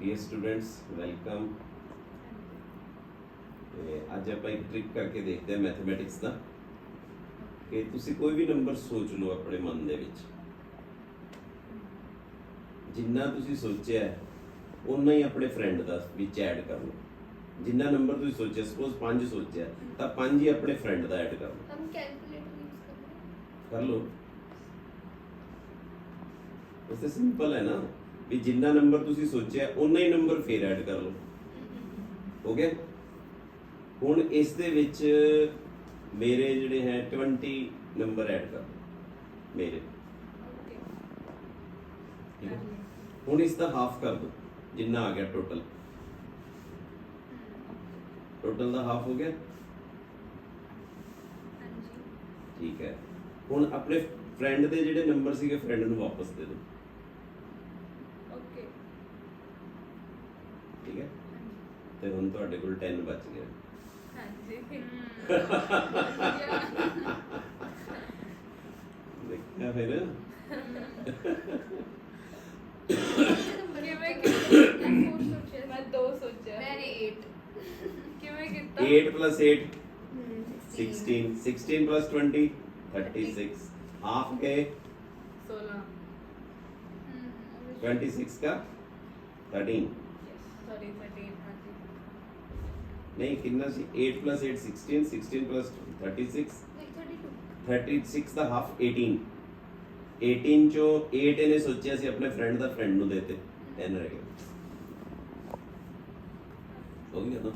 Dear students welcome ਅੱਜ ਆਪਾਂ ਇੱਕ ਟ੍ਰਿਕ ਕਰਕੇ ਦੇਖਦੇ ਹਾਂ ਮੈਥਮੈਟਿਕਸ ਦਾ ਕਿ ਤੁਸੀਂ ਕੋਈ ਵੀ ਨੰਬਰ ਸੋਚ ਲਓ ਆਪਣੇ ਮਨ ਦੇ ਵਿੱਚ। ਜਿੰਨਾ ਤੁਸੀਂ ਸੋਚਿਆ ਹੈ ਉਨਾ ਹੀ ਆਪਣੇ ਫਰੈਂਡ ਦਾ ਵਿੱਚ ਐਡ ਕਰ ਲਓ। ਜਿੰਨਾ ਨੰਬਰ ਤੁਸੀਂ ਸੋਚਿਆ ਸਪੋਜ਼ 5 ਸੋਚਿਆ ਤਾਂ 5 ਹੀ ਆਪਣੇ ਫਰੈਂਡ ਦਾ ਐਡ ਕਰ ਲਓ। ਹਮ ਕੈਲਕੂਲੇਟਰ ਯੂਜ਼ ਕਰ ਲਓ। ਸਿੰਪਲ ਹੈ ਨਾ। ਵੀ ਜਿੰਨਾ ਨੰਬਰ ਤੁਸੀਂ ਸੋਚਿਆ ਉਨਾ ਹੀ ਨੰਬਰ ਫੇਰ ਐਡ ਕਰ ਲਓ। ਹੋ ਗਿਆ? ਹੁਣ ਇਸ ਦੇ ਵਿੱਚ ਮੇਰੇ ਜਿਹੜੇ ਹੈ 20 ਨੰਬਰ ਐਡ ਕਰ ਮੇਰੇ। ਹੁਣ ਇਸ ਦਾ ਹਾਫ ਕਰ ਦੋ ਜਿੰਨਾ ਆ ਗਿਆ ਟੋਟਲ ਟੋਟਲ ਦਾ ਹਾਫ ਹੋ ਗਿਆ? ਠੀਕ ਹੈ। ਹੁਣ ਆਪਣੇ ਫਰੈਂਡ ਦੇ ਜਿਹੜੇ ਨੰਬਰ ਸੀਗੇ ਫਰੈਂਡ ਨੂੰ ਵਾਪਸ ਦੇ ਦਿਓ। ਠੀਕ ਹੈ ਤੇ ਹੁਣ ਤੁਹਾਡੇ ਕੋਲ 10 ਬਚ ਗਿਆ ਦੇਖਿਆ ਫਿਰ ਕਿਵੇਂ ਕਿੰਨਾ ਸੋਚਿਆ ਮੈਂ ਦੋ ਸੋਚਿਆ ਮੈਨੇ 8 ਕਿਵੇਂ ਕੀਤਾ 8 8 16 16 20 36 हाफ़ के 16 26 का 13 ਸੌਰੀ 13 ਹਾਂਜੀ ਨਹੀਂ ਕਿੰਨਾ ਸੀ 8 8 16 16 36 36 ਦਾ ਹਾਫ 18 18 ਚੋਂ 8 ਇਹਨੇ ਸੋਚਿਆ ਸੀ ਆਪਣੇ ਫਰੈਂਡ ਦਾ ਫਰੈਂਡ ਨੂੰ ਦੇਤੇ 10 ਰਹਿ ਗਿਆ ਹੋ ਗਿਆ ਨਾ